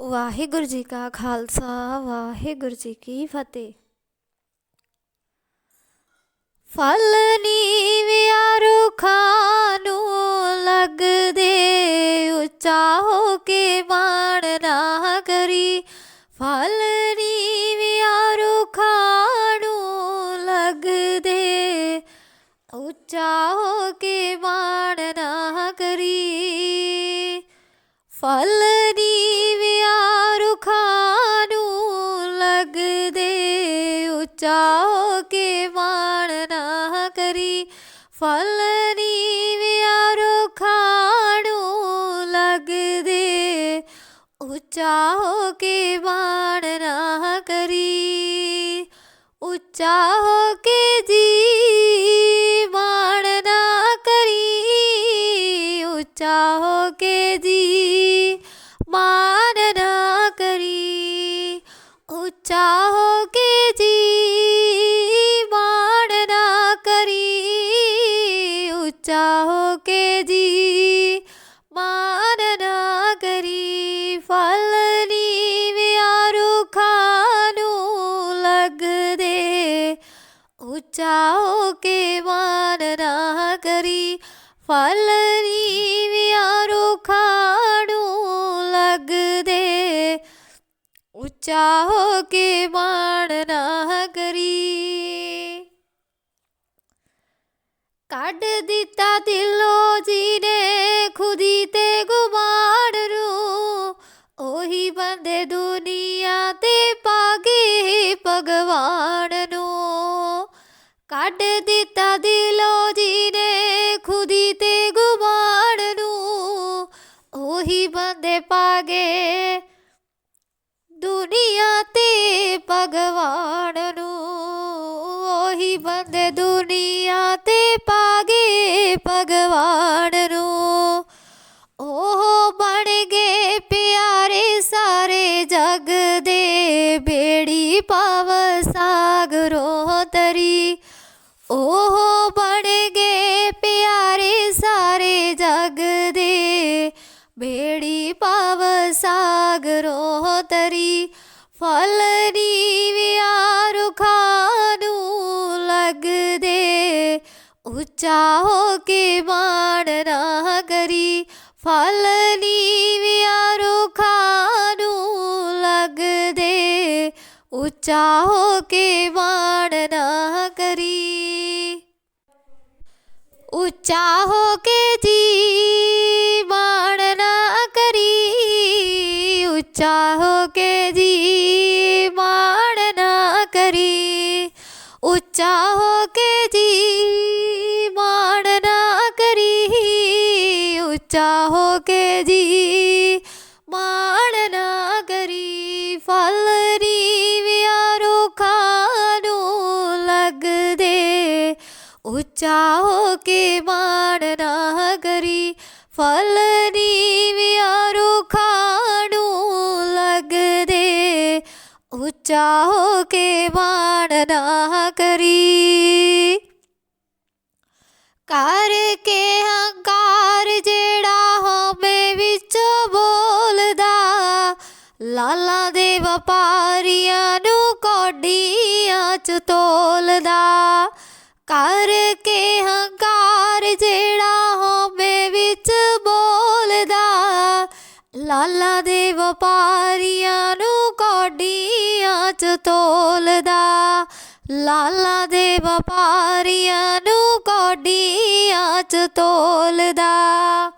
ਵਾਹਿਗੁਰੂ ਜੀ ਕਾ ਖਾਲਸਾ, ਵਾਹਿਗੁਰੂ ਜੀ ਕੀ ਫਤਿਹ। ਫਲ ਨੀਵਿਆ ਰੁੱਖਾਂ ਨੂੰ ਲੱਗਦੇ, ਉੱਚਾ ਹੋ ਕੇ ਮਾਣ ਨਾ ਕਰੀ। ਫਲ ਨੀਵਿਆ ਰੁੱਖਾਂ ਨੂੰ ਲੱਗਦੇ, ਉੱਚਾ ਹੋ ਕੇ ਮਾਣ ਫਲ ਨੀਵਿਆ ਰੁੱਖਾਂ ਨੂੰ ਲੱਗਦੇ। ਉੱਚਾ ਹੋ ਕੇ ਮਾਣ ਨਾ ਕਰੀ। ਉੱਚਾ ਹੋ ਕੇ ਜੀ ਮਾਣ ਨਾ ਕਰੀ। ਉੱਚਾ ਹੋ ਕੇ ਜੀ ਮਾਣ ਨਾ ਕਰੀ। ਉੱਚਾ ਮਾਣ ਨਾ ਕਰੀ ਫਲ ਨੀਵਿਆ ਰੁੱਖਾਂ ਨੂੰ ਲੱਗਦੇ ਉੱਚਾ ਹੋ ਕੇ ਮਾਣ ਨਾ ਕਰੀ ਕੱਢ ਦਿੱਤਾ ਦਿਲੋਂ ਜੀ ਨੇ ਖੁਦੀ ਤੇ ਗੁਮਾਨ ਨੂੰ ਉਹੀ ਬੰਦੇ ਦੁਨੀਆ ਬੰਦੇ ਪਾਗੇ ਦੁਨੀਆ ਤੇ ਭਗਵਾਨ ਨੂੰ ਉਹੀ ਬੰਦੇ ਦੁਨੀਆ ਤੇ ਪਾਗੇ ਭਗਵਾਨ ਨੂੰ। ਉਹ ਬਣ ਗਏ ਪਿਆਰੇ ਸਾਰੇ ਜਗ ਦੇ ਬੇੜੀ ਪਾਵ ਸਾਗਰੋਂ ਤਰੀ ਉਹ ਬਣ ਗਏ ਪਿਆਰੇ ਸਾਰੇ ਜਗ ਦੇ ਬੇੜੀ ਉੱਚਾ ਹੋ ਕੇ ਮਾਣ ਨਾ ਕਰੀ। ਫਲ ਨੀਵਿਆ ਰੁੱਖਾਂ ਨੂੰ ਲੱਗਦੇ ਉੱਚਾ ਹੋ ਕੇ ਮਾਣ ਨਾ ਕਰੀ। ਉੱਚਾ ਹੋ ਕੇ ਜੀ ਮਾਣ ਨਾ ਕਰੀ। ਉੱਚਾ ਹੋ ਕੇ ਜੀ ਮਾਣ ਨਾ ਕਰੀ। ਉੱਚਾ ਹੋ ਕਰੀ ਉੱਚਾ ਹੋ ਕੇ ਜੀ। ਮਾਣ ਨਾ ਕਰੀ ਫਲ ਨੀਵਿਆ ਰੁੱਖਾਂ ਨੂੰ ਲੱਗਦੇ। ਉੱਚਾ ਹੋ ਕੇ ਮਾਣ ਨਾ ਕਰੀ ਫਲ ਨੀਵਿਆ ਰੁੱਖਾਂ ਨੂੰ ਲੱਗਦੇ। ਉੱਚਾ ਹੋ ਕੇ ਮਾਣ ਨਾ ਕਰੀ। ਕਰਕੇ ਹੰਕਾਰ ਜਿਹੜਾ ਹੋਵੇ ਵਿੱਚ ਬੋਲਦਾ। ਲਾਲਾ ਦੇ ਵਪਾਰੀਆਂ ਨੂੰ ਕੋਡੀਆਂ ਚ ਤੋਲਦਾ। ਕਰਕੇ ਹੰਕਾਰ ਜਿਹੜਾ ਹੋਵੇ ਵਿੱਚ ਬੋਲਦਾ। ਲਾਲਾ ਦੇ ਵਪਾਰੀਆਂ ਨੂੰ ਕੋਡੀਆਂ ਚ ਤੋਲਦਾ। ਲਾਲਾ ਦੇ ਵਪਾਰੀਆਂ ਨੂੰ ਕੋਡੀਆਂ ਚ ਤੋਲਦਾ।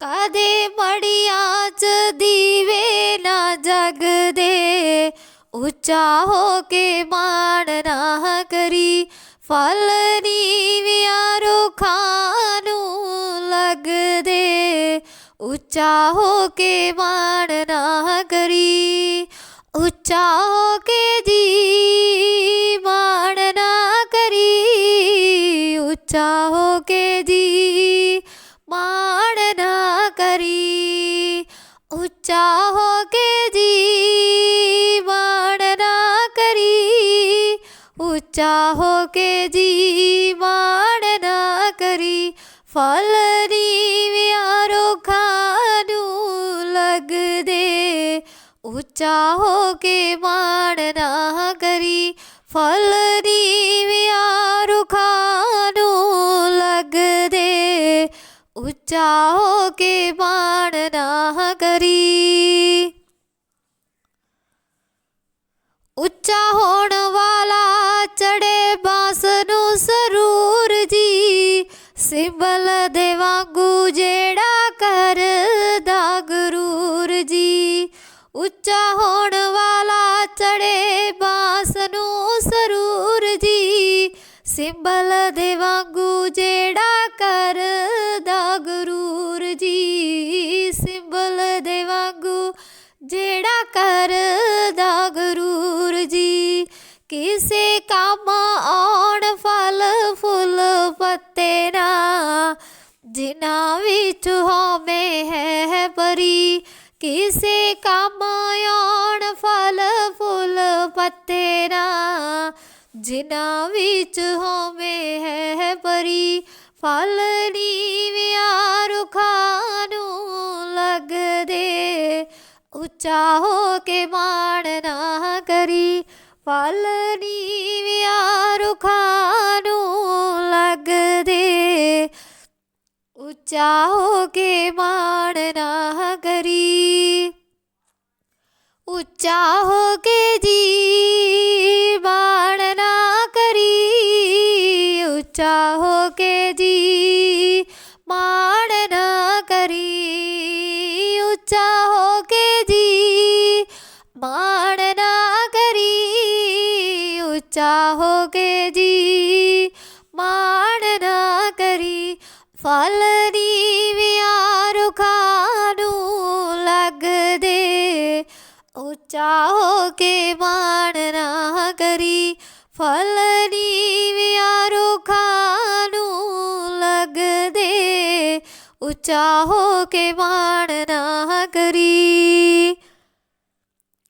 ਕਦੇ ਮੜੀਆਂ ਚ ਦੀਵੇ ਨਾ ਜਗਦੇ। ਉੱਚਾ ਹੋ ਕੇ ਮਾਣ ਨਾ ਕਰੀ। ਫਲ ਨੀਵਿਆ ਰੁੱਖਾਂ ਨੂੰ ਲੱਗਦੇ। ਉੱਚਾ ਹੋ ਕੇ ਮਾਣ ਨਾ ਕਰੀ। ਉੱਚਾ ਉੱਚਾ ਹੋ ਕੇ ਜੀ ਮਾਣ ਨਾ ਕਰੀ। ਫਲ ਨੀਵਿਆ ਰੁੱਖਾਂ ਨੂੰ ਲੱਗਦੇ ਉੱਚਾ ਹੋ ਕੇ ਮਾਣ ਨਾ ਕਰੀ। ਫਲ ਨੀਵਿਆਂ ਰੁੱਖਾਂ ਨੂੰ ਲੱਗਦੇ ਉੱਚਾ ਹੋ ਕੇ ਮਾਣ ਨਾ ਕਰੀ। ਉੱਚਾ ਹੋਣ ਵਾਲਾ ਚੜੇ ਬਾਸ ਨੂੰ ਸਰੂਰ ਜੀ। ਸਿੰਬਲ ਦੇ ਵਾਂਗੂ ਜਿਹੜਾ ਕਰਦਾ ਗਰੂਰ ਜੀ। ਉੱਚਾ ਹੋਣ ਵਾਲਾ ਚੜੇ ਬਾਸ ਨੂੰ ਸਰੂਰ ਜੀ। ਸਿੰਬਲ ਦੇ ਵਾਂਗੂ ਜਿਹੜਾ ਕਰਦਾ ਗਰੂਰ ਜੀ। ਸਿੰਬਲ ਦੇ ਵਾਂਗੂ ਜਿਹੜਾ ਕਰਦਾ ਗਰੂਰ ਜੀ। ਕਿਸੇ ਆਉਣ ਫਲ ਫੁੱਲ ਪੱਤੇ ਨਾ ਜਿਨ੍ਹਾਂ ਵਿੱਚ ਹੋਵੇ ਹੈ ਪਰੀ। ਕਿਸੇ ਕੰਮ ਆਉਣ ਫਲ ਫੁੱਲ ਪੱਤੇ ਨਾ ਜਿਨ੍ਹਾਂ ਵਿੱਚ ਹੋਵੇ ਹੈ ਪਰੀ। ਫਲ ਨੀਵਿਆਂ ਰੁਖਾਂ ਨੂੰ ਲੱਗਦੇ, ਉੱਚਾ ਹੋ ਕੇ ਮਾਣ ਨਾ ਕਰੀ। ਫਲ ਨੀ ਨੀਵਿਆਂ ਰੁੱਖਾਂ ਨੂੰ ਲੱਗਦੇ। ਉੱਚਾ ਹੋ ਕੇ ਮਾਣ ਨਾ ਕਰੀ। ਉੱਚਾ ਹੋ ਕੇ ਜੀ ਮਾਣ ਨਾ ਕਰੀ। ਉੱਚਾ ਹੋ ਕੇ ਜੀ ਮਾਣ ਫਲ ਨੀਵਿਆਂ ਰੁੱਖਾਂ ਨੂੰ ਲੱਗਦੇ। ਉੱਚਾ ਹੋ ਕੇ ਮਾਣ ਨਾ ਕਰੀ। ਫਲ ਨੀਵਿਆਂ ਰੁਖਾਂ ਨੂੰ ਲੱਗਦੇ। ਉੱਚਾ ਹੋ ਕੇ ਮਾਣ ਨਾ ਕਰੀ।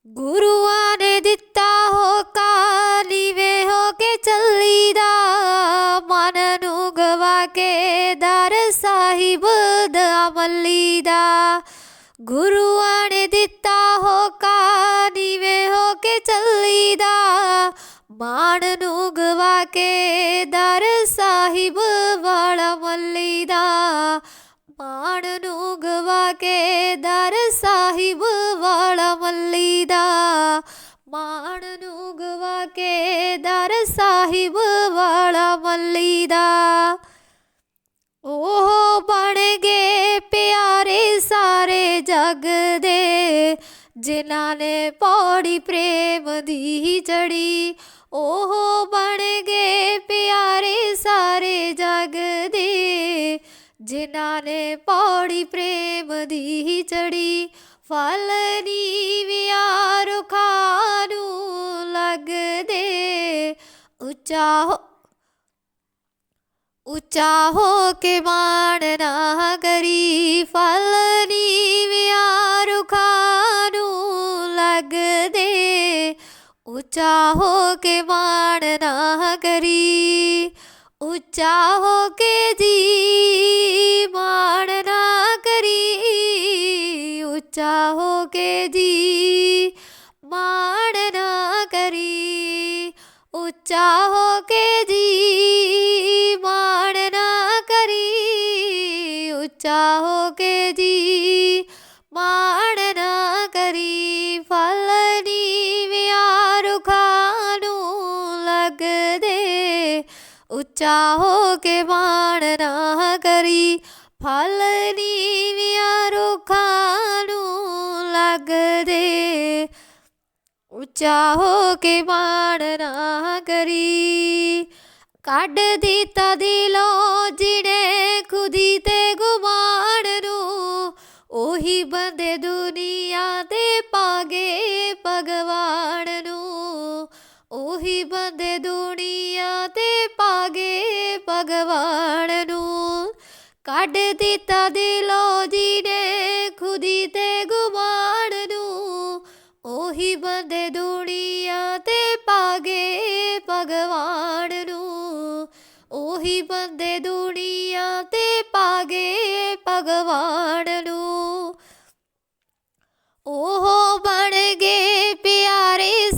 ਗੁਰੂ ਦਾ ਗੁਰੂਆਂ ਨੇ ਦਿੱਤਾ ਹੋਕਾ, ਨੀਵੇਂ ਹੋ ਕੇ ਚੱਲੀਦਾ। ਮਾਣ ਨੂੰ ਗਵਾ ਕੇ ਦਰ ਸਾਹਿਬ ਵਾਲਾ ਮੱਲੀਦਾ। ਮਾਣ ਨੂੰ ਗਵਾ ਕੇ ਦਰ ਸਾਹਿਬ ਵਾਲਾ ਮੱਲੀਦਾ। ਮਾਣ ਨੂੰ ਗਵਾ ਕੇ ਦਰ ਸਾਹਿਬ ਵਾਲਾ ਮੱਲੀਦਾ। ਉਹ ਬਣ ਗਏ ਪਿਆਰੇ ਸਾਰੇ ਜਗ ਦੇ, ਜਿਨ੍ਹਾਂ ਨੇ ਪੌੜੀ ਪ੍ਰੇਮ ਦੀ ਚੜੀ ਉਹ ਬਣ ਗਏ ਪਿਆਰੇ ਸਾਰੇ ਜਗ ਦੇ, ਜਿਨ੍ਹਾਂ ਨੇ ਪੌੜੀ ਪ੍ਰੇਮ ਦੀ ਚੜੀ ਫਲ ਨੀਵਿਆਂ ਰੁੱਖਾਂ ਨੂੰ ਲੱਗਦੇ, ਉੱਚਾ ਉੱਚਾ ਹੋ ਕੇ ਮਾਣ ਨਾ ਕਰੀ, ਫਲ ਨੀਵਿਆਂ ਰੁਖਾਂ ਨੂੰ ਲੱਗਦੇ ਉੱਚਾ ਹੋ ਕੇ ਮਾਣ ਨਾ ਕਰੀ, ਉੱਚਾ ਹੋ ਕੇ ਜੀ ਮਾਣ ਨਾ ਕਰੀ, ਉੱਚਾ ਹੋ ਕੇ ਜੀ ਕਰੀ ਫਲ ਨੀਵਿਆਂ ਰੁੱਖਾਂ ਲੱਗਦੇ। ਉੱਚਾ ਹੋ ਕੇ ਮਾਣ ਨਾ ਕਰੀ। ਫਲ ਨੀਵਿਆਂ ਰੁੱਖਾਂ ਨੂੰ ਲੱਗਦੇ। ਉੱਚਾ ਹੋ ਕੇ ਮਾਣ ਨਾ ਕਰੀ। ਕੱਢ ਦਿੱਤਾ ਦਿਲੋਂ ਜਿਹੜੇ ਖੁਦੀ ਤੇ ਗੁਮਾਨ ਨੂੰ। ਉਹੀ ਬੰਦੇ ਦੁਨੀਆ ਉਹੀ ਦੁਨੀਆ ਤੇ ਪਾਗੇ ਭਗਵਾਨ ਨੂੰ ਕੱਢ ਦਿੱਤਾ ਦਿਲੋਂ ਨੇ ਖੁਦੀ ਤੇ ਗੁਮਾਨ ਨੂੰ। ਉਹੀ ਬੰਦੇ ਦੁਨੀਆ ਤੇ ਪਾਗੇ ਭਗਵਾਨ ਨੂੰ। ਉਹੀ ਬੰਦੇ ਦੁਨੀਆ ਤੇ ਪਾਗੇ ਭਗਵਾਨ ਨੂੰ। ਉਹ ਬਣ ਗਏ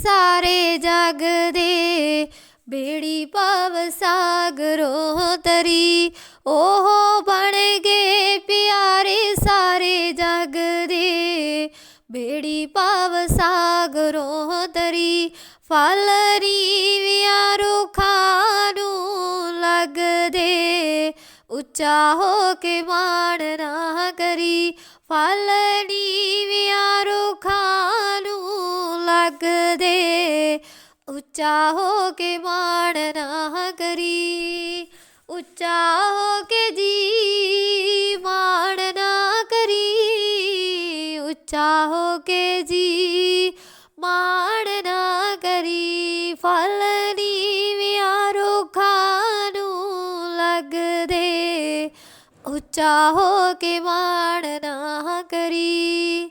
ਸਾਰੇ ਜਗ ਦੇ, ਬੇੜੀ ਪਵ ਸਾਗਰੋ ਤਰੀ। ਉਹ ਬਣ ਗਏ ਪਿਆਰੇ ਸਾਰੇ ਜਗ ਦੇ, ਬੇੜੀ ਪਵ ਸਾਗਰੋ ਤਰੀ। ਫਲ ਰੀਵਿਆਂ ਰੁੱਖਾਂ ਨੂੰ ਲਗਦੇ, ਉੱਚਾ ਹੋ ਕੇ ਮਾਣ ਨਾ ਕਰੀ। ਫਲ ਨੀ ਰੁੱਖਾਂ ਨੂੰ ਲੱਗਦੇ। ਉੱਚਾ ਹੋ ਕੇ ਮਾਣ ਨਾ ਕਰੀ। ਉੱਚਾ ਹੋ ਕੇ ਜੀ ਮਾਣ ਨਾ ਕਰੀ। ਉੱਚਾ ਹੋ ਕੇ ਜੀ ਮਾਣ ਨਾ ਕਰੀ। ਫਲ ਨੀਵਿਆਂ ਰੁੱਖਾਂ ਨੂੰ ਲੱਗਦੇ। ਉੱਚਾ ਹੋ ਕੇ ਮਾਣ ਨਾ ਕਰੀ।